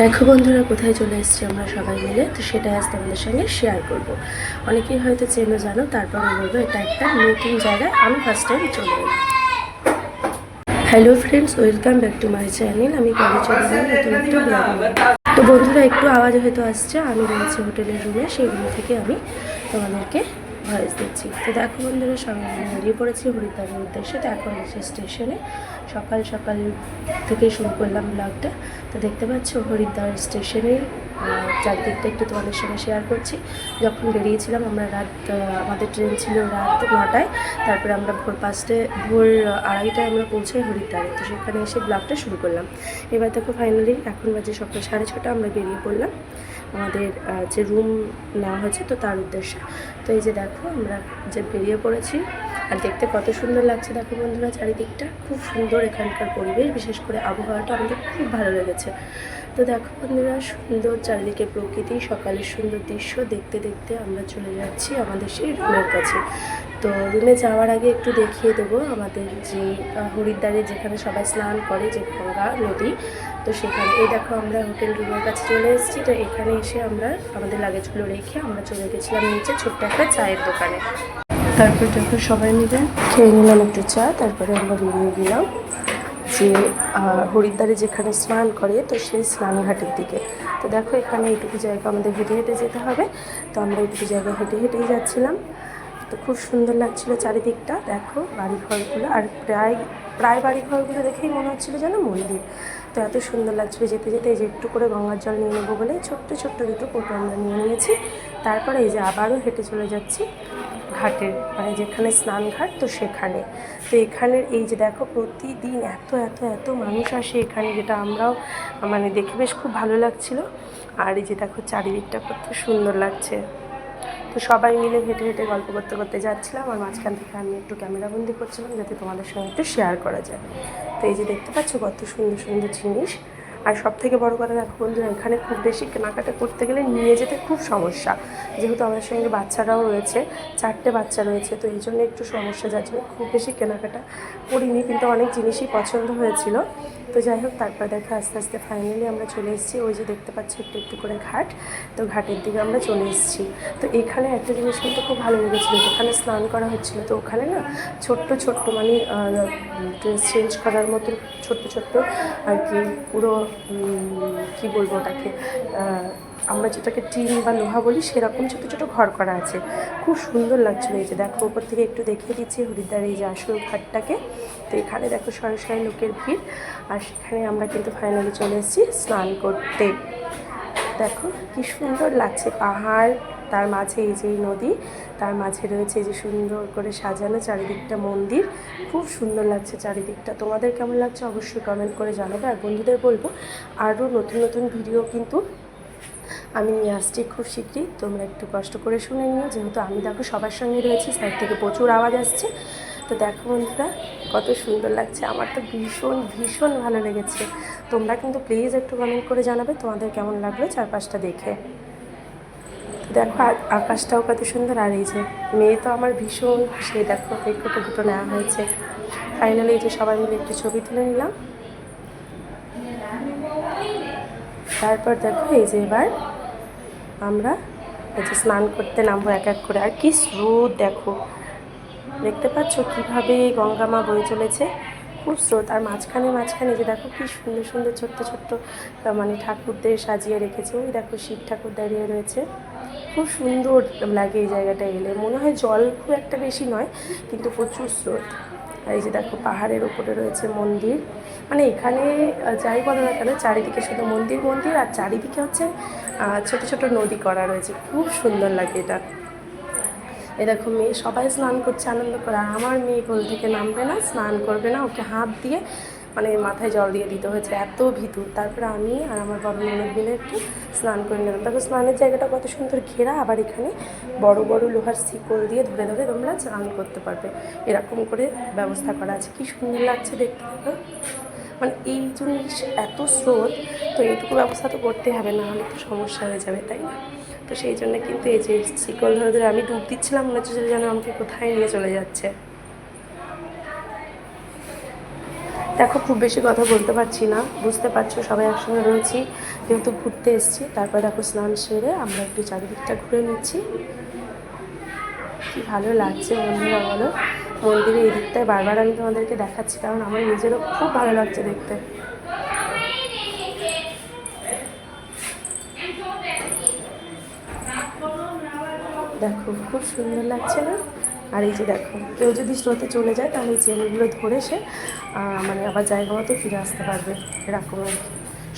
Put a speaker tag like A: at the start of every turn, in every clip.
A: দেখো বন্ধুরা, কোথায় চলে এসেছি আমরা সবাই মিলে? তো সেটা আজ তোমাদের সঙ্গে শেয়ার করব। অনেকেই হয়তো চেনো জানো, তারপরে বলব, এটা একটা নতুন জায়গায় আমি ফার্স্ট টাইম চলে এলাম। Hello friends welcome back to my channel আমি কবে চলে গেলাম নতুন তো বন্ধুরা, একটু আওয়াজ হয়তো আসছে, আমি রয়েছি হোটেলের রুমে সেই রুম থেকে আমি তোমাদেরকে ভয়েস দিচ্ছি। তো দেখো বন্ধুরা সঙ্গে বেরিয়ে পড়েছি হরিদ্বারের উদ্দেশ্যে। তো এখন এসে স্টেশনে সকাল সকাল থেকে শুরু করলাম ব্লগটা তো দেখতে পাচ্ছ, হরিদ্বার স্টেশনে চারদিকটা একটু তোমাদের সঙ্গে শেয়ার করছি। যখন বেরিয়েছিলাম আমরা রাত আমাদের ট্রেন ছিল রাত নটায়। তারপরে আমরা ভোর পাঁচটায়, ভোর আড়াইটায় আমরা পৌঁছাই হরিদ্বারে। তো সেখানে এসে ব্লগটা শুরু করলাম। এবার দেখো ফাইনালি এখন বাজে সকাল সাড়ে ছটা, আমরা বেরিয়ে পড়লাম। আমাদের যে রুম নেওয়া হয়েছে তো তার উদ্দেশ্যে। তো এই যে দেখো, আমরা যে বেরিয়ে পড়েছি, আর দেখতে কত সুন্দর লাগছে দেখো বন্ধুরা চারিদিকটা। খুব সুন্দর এখানকার পরিবেশ, বিশেষ করে আবহাওয়াটা আমাদের খুব ভালো লেগেছে। তো দেখো বন্ধুরা, সুন্দর চারিদিকে প্রকৃতি, সকালের সুন্দর দৃশ্য দেখতে দেখতে আমরা চলে যাচ্ছি আমাদের সেই রুমের কাছে। তো রুমে যাওয়ার আগে একটু দেখিয়ে দেবো আমাদের যে হরিদ্বারে যেখানে সবাই স্নান করে, যে গঙ্গা নদী, তো সেখানে, এই দেখো আমরা হোটেল রুমের কাছে চলে এসেছি। তো এখানে এসে আমরা আমাদের লাগেজগুলো রেখে আমরা চলে গেছিলাম নিচে ছোট্ট একটা চায়ের দোকানে। তারপর দেখো সবাই মিলে খেয়ে নিলাম একটু চা, তারপরে আমরা বেরিয়ে গেলাম। যে হরিদ্বারে যেখানে স্নান করে, তো সেই স্নানঘাটের দিকে। তো দেখো এখানে এইটুকু জায়গা আমাদের হেঁটে হেঁটে যেতে হবে। তো আমরা এইটুকু জায়গা হেঁটে হেঁটেই যাচ্ছিলাম। তো খুব সুন্দর লাগছিল চারিদিকটা। দেখো বাড়িঘরগুলো। আর প্রায় প্রায় বাড়িঘরগুলো দেখেই মনে হচ্ছিল যেন মন্দির। তো এত সুন্দর লাগছিল যেতে যেতে এই যে একটু করে গঙ্গার জল নিয়ে নেব বলে ছোট্ট ছোট্ট দুটো কোটো আমরা নিয়ে নিয়েছি। তারপরে এই যে আবারও হেঁটে চলে যাচ্ছি ঘাটের মানে যেখানে স্নান ঘাট তো সেখানে। তো এখানের এই যে দেখো প্রতিদিন এত এত এত মানুষ আসে এখানে, যেটা আমরাও মানে দেখে বেশ খুব ভালো লাগছিল। আর এই যে দেখো চারিদিকটা কত সুন্দর লাগছে। তো সবাই মিলে হেঁটে হেঁটে গল্প করতে করতে যাচ্ছিলাম আর মাঝখান থেকে আমি একটু ক্যামেরাবন্দি করছিলাম যাতে তোমাদের সঙ্গে একটু শেয়ার করা যায়। তো এই যে দেখতে পাচ্ছ কত সুন্দর সুন্দর জিনিস। আর সব থেকে বড় কথা দেখো বন্ধুরা এখানে খুব বেশি কেনাকাটা করতে গেলে নিয়ে যেতে খুব সমস্যা। যেহেতু আমাদের সঙ্গে বাচ্চারাও রয়েছে, চারটে বাচ্চা রয়েছে, তো এই জন্য একটু সমস্যা, যার জন্য খুব বেশি কেনাকাটা করিনি, কিন্তু অনেক জিনিসই পছন্দ হয়েছিল। তো যাই হোক, তারপর দেখো আস্তে আস্তে ফাইনালি আমরা চলে এসেছি, ওই যে দেখতে পাচ্ছি একটু একটু করে ঘাট, তো ঘাটের দিকে আমরা চলে এসেছি। তো এখানে একটা জিনিস কিন্তু খুব ভালো লেগেছিলো, যেখানে স্নান করা হচ্ছিল, তো ওখানে না ছোট্ট ছোট্ট মানে ড্রেস চেঞ্জ করার মতো ছোট্ট ছোট্ট আর কি পুরো কি বলব ওটাকে আমরা যেটাকে টিন বা লোহা বলি সেরকম ছোটো ছোটো ঘর করা আছে। খুব সুন্দর লাগছিল এই যে, দেখো ওপর থেকে একটু দেখিয়ে দিচ্ছি হরিদ্বার এই যে আসল ঘাটটাকে। তো এখানে দেখো সরাসরি লোকের ভিড়, আর সেখানে আমরা কিন্তু ফাইনালি চলে এসেছি স্নান করতে। দেখো কি সুন্দর লাগছে, পাহাড় তার মাঝে এই যে নদী, তার মাঝে রয়েছে যে সুন্দর করে সাজানো চারিদিকটা মন্দির। খুব সুন্দর লাগছে চারিদিকটা। তোমাদের কেমন লাগছে অবশ্যই কমেন্ট করে জানাবে। আর বন্ধুদের বলব আরও নতুন নতুন ভিডিও কিন্তু আমি নিয়ে আসছি খুব শীঘ্রই। তোমরা একটু কষ্ট করে শুনে নিও। যেহেতু আমি দেখো সবার সঙ্গে রয়েছি সাইড থেকে প্রচুর আওয়াজ আসছে। তো দেখো বন্ধুরা, কত সুন্দর লাগছে। আমার তো ভীষণ ভীষণ ভালো লেগেছে। তোমরা কিন্তু প্লিজ একটু কমেন্ট করে জানাবে তোমাদের কেমন লাগল চারপাশটা দেখে। দেখো আকাশটাও কত সুন্দর আর এই যে মেয়ে তো আমার ভীষণ খুশি দেখো এই ফটো দুটো নেওয়া হয়েছে। ফাইনালি এই যে সবাই মিলে একটু ছবি তুলে নিলাম। তারপর দেখো, এই যে এবার আমরা এই যে স্নান করতে নামবো এক এক করে। আর কি স্রোত, দেখো। দেখতে পাচ্ছ কীভাবে গঙ্গা মা বয়ে চলেছে। খুব স্রোত। আর মাঝখানে মাঝখানে যে দেখো কি সুন্দর সুন্দর, ছোট্ট ছোট্ট মানে ঠাকুরদের সাজিয়ে রেখেছে। ওই দেখো শিব ঠাকুর দাঁড়িয়ে রয়েছে। খুব সুন্দর লাগে এই জায়গাটা এলে। মনে হয় জল খুব একটা বেশি নয়, কিন্তু প্রচুর স্রোত। আর এই যে দেখো পাহাড়ের ওপরে রয়েছে মন্দির। মানে এখানে যাই বলো না কেন, চারিদিকে শুধু মন্দির মন্দির, আর চারিদিকে হচ্ছে ছোট ছোট নদী করা রয়েছে। খুব সুন্দর লাগে এটা। এ দেখো মেয়ে, সবাই স্নান করছে, আনন্দ করে। আমার মেয়ে কোল থেকে নামবে না, স্নান করবে না, ওকে হাত দিয়ে মানে মাথায় জল দিয়ে দিতে হয়েছে, এত ভীতু। তারপরে আমি আর আমার বড় ননদ মিলে একটু স্নান করে নিলাম। দেখো স্নানের জায়গাটা কত সুন্দর ঘেরা, আবার এখানে বড় বড় লোহার শিকল দিয়ে ধরে ধরে তোমরা স্নান করতে পারবে। এরকম করে ব্যবস্থা করা আছে। কি সুন্দর লাগছে দেখতে, দেখো। মানে এই জিনিস এত স্রোত, তো এইটুকু ব্যবস্থা তো করতে হবে, না হলে তো সমস্যা হয়ে যাবে, তাই না? তো সেই জন্য কিন্তু এই যে শিকল ধরে ধরে আমি ডুব দিচ্ছিলাম, মনে হচ্ছে যেন আমাকে কোথায় নিয়ে চলে যাচ্ছে। দেখো, খুব বেশি কথা বলতে পারছি না, বুঝতে পারছ, সবাই একসঙ্গে রয়েছি। যেহেতু ঘুরতে এসেছি, তারপর দেখো স্নান সেরে আমরা একটু চারিদিকটা ঘুরে নিচ্ছি। কি ভালো লাগছে বন্ধুরা, বলো? মন্দিরে এই দিকটায় বারবার আমি তোমাদেরকে দেখাচ্ছি, কারণ আমার নিজেরও খুব ভালো লাগছে দেখতে। দেখো, খুব সুন্দর লাগছে না? আর এই যে দেখো, কেউ যদি স্রোতে চলে যায়, তাহলে এই চেনগুলো ধরে সে মানে আবার জায়গা মতো ফিরে আসতে পারবে, এরকম আর কি।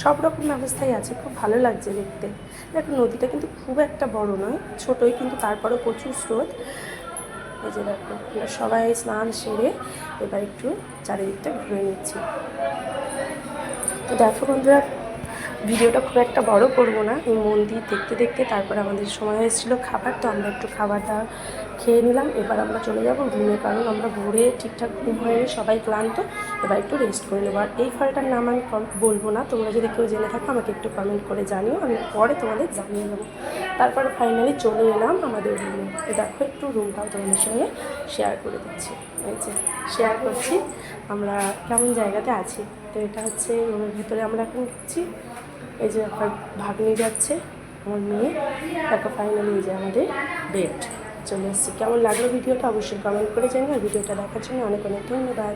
A: সব রকম ব্যবস্থাই আছে, খুব ভালো লাগছে দেখতে। দেখো, নদীটা কিন্তু খুব একটা বড় নয়, ছোটোই কিন্তু তারপরেও প্রচুর স্রোত। এই যে দেখো সবাই স্নান সেরে এবার একটু চারিদিকটা ঘুরে নিচ্ছি। তো দেখো বন্ধুরা ভিডিওটা খুব একটা বড় করব না। এই মন্দির দেখতে দেখতে তারপর আমাদের সময় হয়েছিল খাবার, তো আমরা একটু খাবার দাবার খেয়ে নিলাম। এবার আমরা চলে যাব রুমে কারণ। আমরা ঘুরে ঠিকঠাক ঘুম হয়নি, সবাই ক্লান্ত। এবার একটু রেস্ট করে নেব। আর এই ফলটার নাম আমি বলব না। তোমরা যদি কেউ জেনে থাকো, আমাকে একটু কমেন্ট করে জানিও। আমি পরে তোমাদের জানিয়ে দেবো। তারপরে ফাইনালি চলে এলাম আমাদের রুমে দেখো, একটু রুমটাও তোমাদের সঙ্গে শেয়ার করে দিচ্ছি। এই শেয়ার করছি। আমরা কেমন জায়গাতে আছি? তো এটা হচ্ছে রুমের ভিতরে আমরা এখন ঢুকছি। এই যে ভাগ্নি যাচ্ছে, আমার মেয়ে তাকে ফাইনালি এই যে আমাদের ডেট চলে এসেছি। কেমন লাগল ভিডিওটা? অবশ্যই কমেন্ট করে জানি আর ভিডিওটা দেখার জন্য অনেক অনেক ধন্যবাদ।